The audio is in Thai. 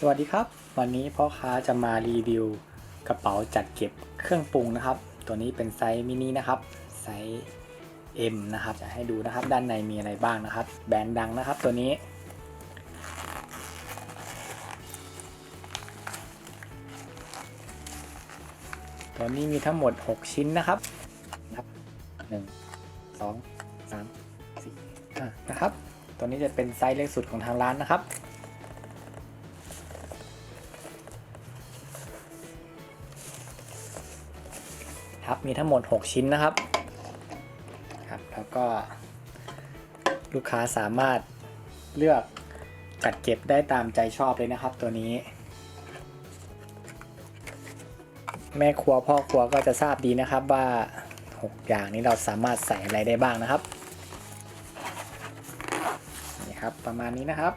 สวัสดีครับ วันนี้พ่อค้าจะมารีวิวกระเป๋าจัดเก็บเครื่องปรุงนะครับ ตัวนี้เป็นไซส์มินินะครับไซส์ M นะครับจะให้ดูนะครับด้านในมีอะไรบ้างนะครับ แบรนด์ดังนะครับตัวนี้ ตัวนี้มีทั้งหมด 6 ชิ้นนะครับนับหนึ่งสองสามสี่นะครับ ตัวนี้จะเป็นไซส์เล็กสุดของทางร้านนะครับ ครับมีทั้งหมด 6 ชิ้นนะครับครับ แล้วก็ลูกค้าสามารถเลือกจัดเก็บได้ตามใจชอบเลยนะครับ ตัวนี้ แม่ครัวพ่อครัวก็จะทราบดีนะครับว่า 6 อย่างนี้เราสามารถใส่อะไรได้บ้างนะครับนี่ครับประมาณนี้นะครับ